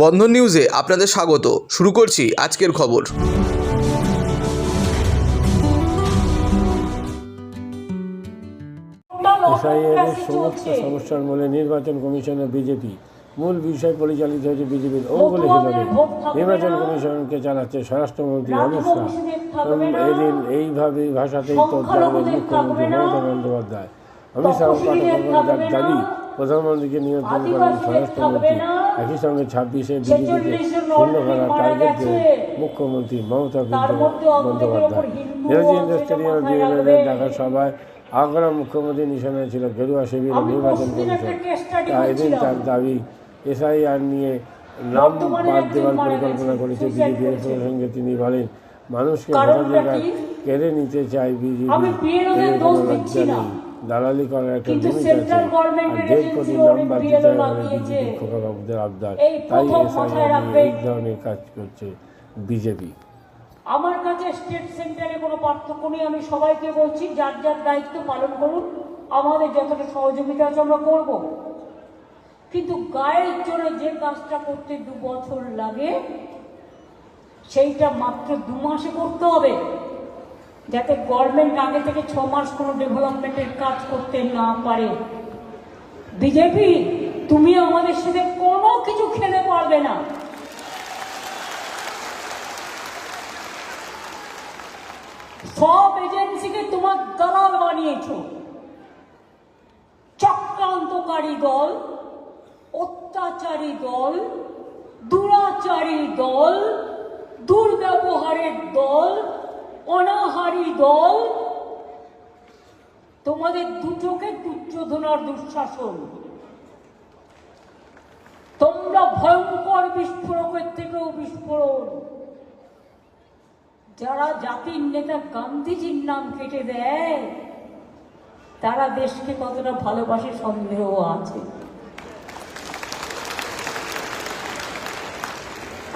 বন্ধন নিউজে আপনাদের স্বাগত। শুরু করছি আজকের খবর। সমস্যার মূলে নির্বাচন কমিশনের বিজেপি। মূল বিষয় পরিচালিত হয়েছে বিজেপির অঙ্গুলি হিসাবে নির্বাচন কমিশনকে চালাচ্ছে স্বরাষ্ট্রমন্ত্রী অমিত শাহ। এদিন এইভাবেই ভাষাতেই তো জানালেন মুখ্যমন্ত্রী মমতা বন্দ্যোপাধ্যায়। অমিত শাহ দাবি প্রধানমন্ত্রীকে নিয়ন্ত্রণ করেন স্বরাষ্ট্রমন্ত্রী। একই সঙ্গে ছাব্বিশে বিজেপিকে শূন্য করার টার্গেট দেন মুখ্যমন্ত্রী মমতা বন্দ্যোপাধ্যায়। স্টেডিয়ামে বিএলএদের ডাকা সভায় আগ্রা মুখ্যমন্ত্রী নিশানায় ছিল গেরুয়া শিবিরের নির্বাচন কমিশন। তা এদিন তার দাবি এসআইআর নিয়ে নাম বাদ দেওয়ার পরিকল্পনা করেছে বিজেপি এর সঙ্গে তিনি বলেন মানুষকে ভোটাধিকার কেড়ে নিতে চায় বিজেপি। কোনো লজ্জা নেই। দালালি করার একটা লিমিট আছে। আর দেড় কোটি নাম বাদ দিতে হবে বিজেপি খোকাবাবুদের আবদার। তাই এসআইআর নিয়ে এই ধরনের কাজ করছে বিজেপি। আমার কাছে স্টেট সেন্টারে কোনো পার্থক্য নেই। আমি সবাইকে বলছি যার যার দায়িত্ব পালন করুন। আমাদের যতটা সহযোগিতা আছে আমরা করব। কিন্তু গায়ের জোরে যে কাজটা করতে দু বছর লাগে সেইটা মাত্র দু মাসে করতে হবে। যাতে গভর্নমেন্ট আগে থেকে ছ মাস কোনো ডেভেলপমেন্টের কাজ করতে না পারে। বিজেপি তুমি আমাদের সাথে কোনো কিছু খেলে পারবে না। সব এজেন্সিকে তোমার দালাল বানিয়েছ। চক্রান্তকারী দল, অত্যাচারী দল, দুরাচারী দল, দুর্ব্যবহারের দল অনাহারী দল, তোমাদের দুটোকে দুর্যোধনার দুঃশাসন। তোমরা ভয়ঙ্কর বিস্ফোরকের থেকেও বিস্ফোরণ। যারা জাতির নেতা গান্ধীজির নাম কেটে দেয়, তারা দেশকে কতটা ভালোবাসে সন্দেহ আছে।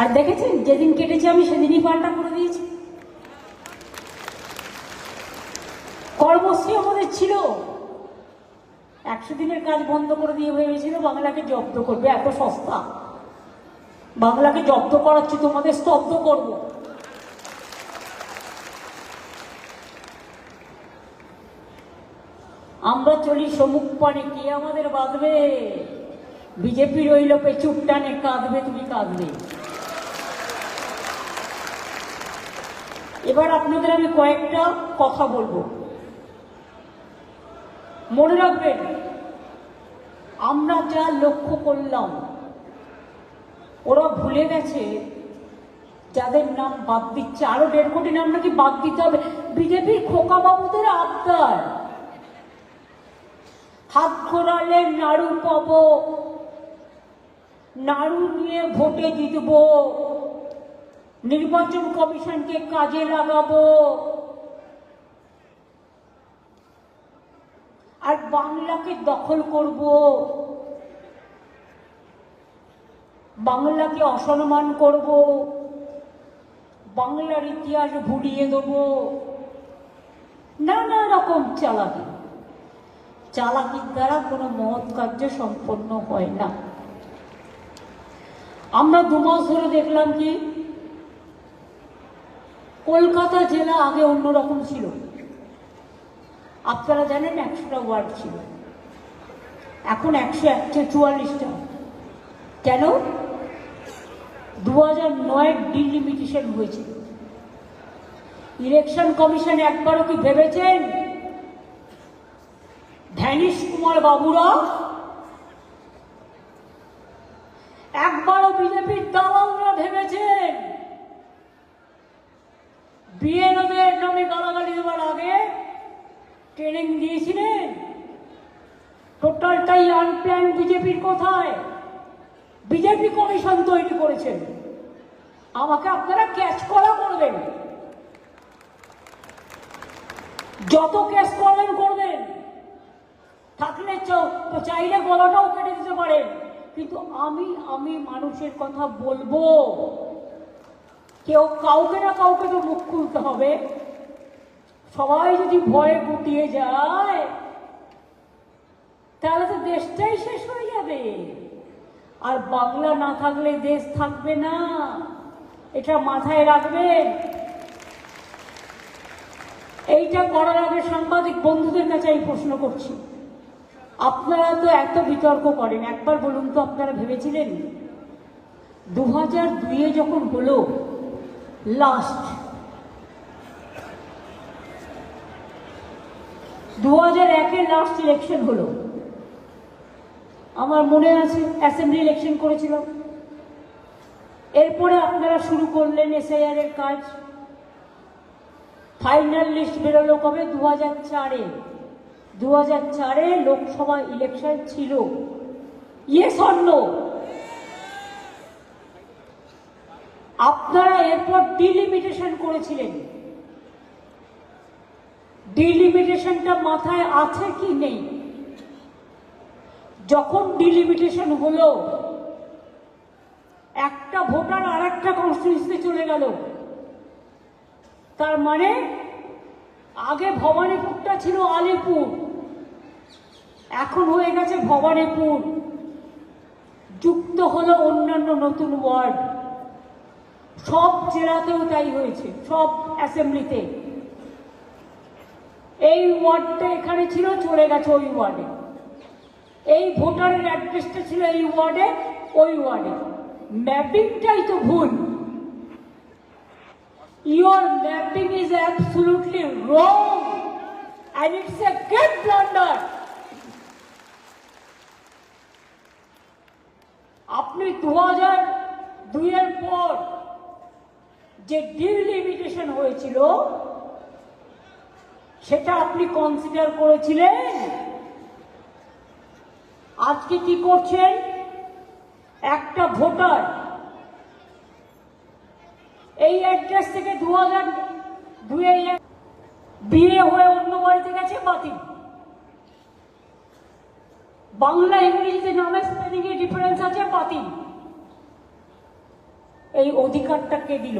আর দেখেছেন, যেদিন কেটেছে আমি, সেদিনই পাল্টা করে দিয়েছি? কর্মশ্রী আমাদের ছিল। একশো দিনের কাজ বন্ধ করে দিয়ে ভেবেছিল বাংলাকে জব্দ করবে, এত সস্তা। বাংলাকে জব্দ করাচ্ছি, তোমাদের স্তব্ধ করব। আমরা চলি সমুখ পানে, কে আমাদের বাঁধবে? বিজেপি রইল পেছুর টানে, কাঁদবে, তুমি কাঁদবে। এবার আপনাদের আমি কয়েকটা কথা বলব। মনে রাখবেন, আমরা যা লক্ষ্য করলাম, ওরা ভুলে গেছে, যাদের নাম বাদ দিচ্ছে। আরও দেড় কোটি নাম নাকি বাদ দিতে হবে। বিজেপির খোকা বাবুদের আবদার। হাত ঘোরালে নাড়ু পাব। নাড়ু নিয়ে ভোটে জিতব। নির্বাচন কমিশনকে কাজে লাগাবো আর বাংলাকে দখল করব। বাংলাকে অসম্মান করব। বাংলার ইতিহাস ভুলিয়ে দেব। নানা রকম চালাকি। চালাকির দ্বারা কোনো মহৎ কার্য সম্পন্ন হয় না। আমরা দু মাস ধরে দেখলাম কি, কলকাতা জেলা আগে অন্যরকম ছিল। আপনারা জানেন একশোটা ওয়ার্ড ছিল। এখন একশো একশো চুয়াল্লিশটা। কেন? দু হাজার নয়ের ডিলিমিটেশন হয়েছে। ইলেকশন কমিশন একবারও কি ভেবেছেন? ধ্যানীশ কুমার বাবুরা? একবারও বিজেপির দালালরা ভেবেছেন? বিএনওদের নামে গালাগালি দেওয়ার আগে ট্রেনিং দিয়েছিলেন? টোটালটাই আনপ্ল্যান বিজেপির কোথায়। বিজেপি কমিশন তৈরি করেছেন। আমাকে আপনারা ক্যাচ করা করবেন। যত ক্যাচ করবেন করবেন। থাকলে চাইলে গলাটাও কেটে দিতে পারেন। কিন্তু আমি আমি মানুষের কথা বলব। কেউ কাউকে না কাউকে তো মুখ খুলতে হবে। সবাই যদি ভয়ে গুটিয়ে যায় তাহলে তো দেশটাই শেষ হয়ে যাবে। আর বাংলা না থাকলে দেশ থাকবে না। এটা মাথায় রাখবেন। এইটা করার আগে সাংবাদিক বন্ধুদের কাছে আমি প্রশ্ন করছি। আপনারা তো এত বিতর্ক করেন, একবার বলুন তো আপনারা ভেবেছিলেন? দু হাজার দুইয়ে যখন হলো লাস্ট দু হাজার একে লাস্ট ইলেকশন হলো আমার মনে আছে অ্যাসেম্বলি ইলেকশন করেছিলাম। এরপরে আপনারা শুরু করলেন এসআইআর এর কাজ। ফাইনাল লিস্ট বেরোলো কবে? দু হাজার চারে। দু হাজার চারে লোকসভা ইলেকশন ছিল। ইয়ে স্বর্ণ আপনারা এরপর ডিলিমিটেশন করেছিলেন। ডিলিমিটেশনটা মাথায় আছে কি নেই? যখন ডিলিমিটেশন হলো, একটা ভোটার আর একটা কনস্টিটিউন্সিতে চলে গেল। তার মানে আগে ভবানীপুরটা ছিল আলিপুর, এখন হয়ে গেছে ভবানীপুর। যুক্ত হলো অন্যান্য নতুন ওয়ার্ড। সব জেলাতেও তাই হয়েছে, সব অ্যাসেম্বলিতে এই ওয়ার্ডটা এখানে ছিল, চলে গেছে ওই ওয়ার্ডে। এই ভোটারের অ্যাড্রেসটা ছিল এই ওয়ার্ডে, ওই ওয়ার্ডে। ম্যাপিংটাই তো ভুল। Your mapping is absolutely wrong and it's a great blunder আপনি দু হাজার দুইয়ের পর যে ডিলিমিটেশন হয়েছিল, সেটা আপনি কনসিডার করেছিলেন? আজকে কি করছেন? একটা ভোটার এই অ্যাড্রেস থেকে দু হাজার দুয়ে বিয়ে হয়ে অন্য বাড়িতে গেছে বাতিল। বাংলা ইংরেজিতে নামে স্পেলিং এ ডিফারেন্স আছে, বাতিল। এই অধিকারটা কে দিল?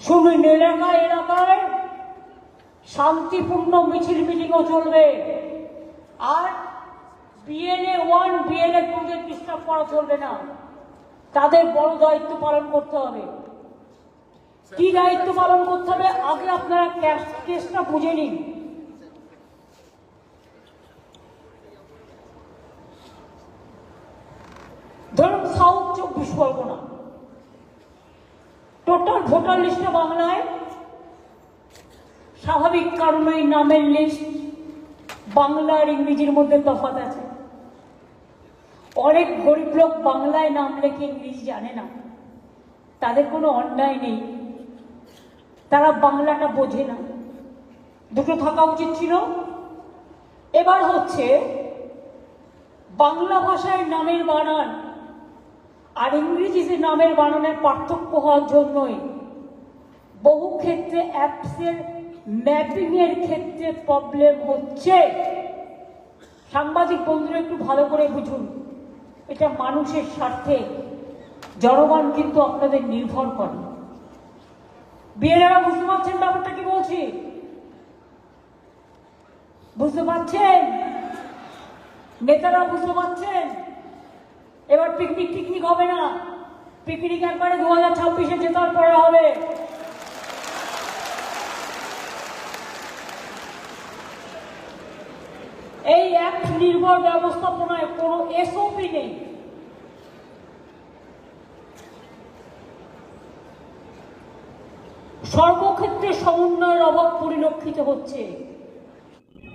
শুনুন এলাকায় এলাকায় শান্তিপূর্ণ মিছিল মিটিংও চলবে। আর বিএলএ ওয়ান বিএলএ টুদের ডিস্টার্ব করা চলবে না। তাদের বড় দায়িত্ব পালন করতে হবে। কি দায়িত্ব পালন করতে হবে? আগে আপনারা কেসটা বুঝে নিন। ধরুন সাউথ চব্বিশ পরগনা। টোটাল ভোটার লিস্টে বাংলায় স্বাভাবিক কারণে নামের লিস্ট বাংলা আর ইংরেজির মধ্যে তফাৎ আছে। অনেক গরিব লোক বাংলায় নাম লেখে ইংরেজি জানে না। তাদের কোনো অন্যায় নেই। তারা বাংলাটা বোঝে না। দুটো থাকা উচিত ছিল। এবার হচ্ছে, বাংলা ভাষায় নামের বানান আর ইংরেজিতে নামের বানানের পার্থক্য হওয়ার জন্যই বহু ক্ষেত্রে অ্যাপসের ম্যাপিং এর ক্ষেত্রে প্রবলেম হচ্ছে। সাংবাদিক বন্ধুরা, একটু ভালো করে বুঝুন। এটা মানুষের স্বার্থে। জনগণ কিন্তু আপনাদের নির্ভর করে। বিয়েরা বুঝতে পারছেন ব্যাপারটা কি বলছি? বুঝতে পারছেন? নেতারা বুঝতে পারছেন? এবার পিকনিক টিকনিক হবে না। পিকনিক একবারে দু হাজার ছাব্বিশে জেতার পরে হবে। এই এক নির্ভর ব্যবস্থাপনায় কোনো এসওপি নেই। সর্বক্ষেত্রে সমন্বয়ের অভাব পরিলক্ষিত হচ্ছে।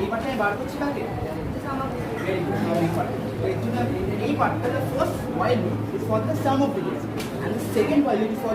এই পার্টটা বার করছি কাকে এই পার্টটা while loop is for the sum of digits and the second while loop is for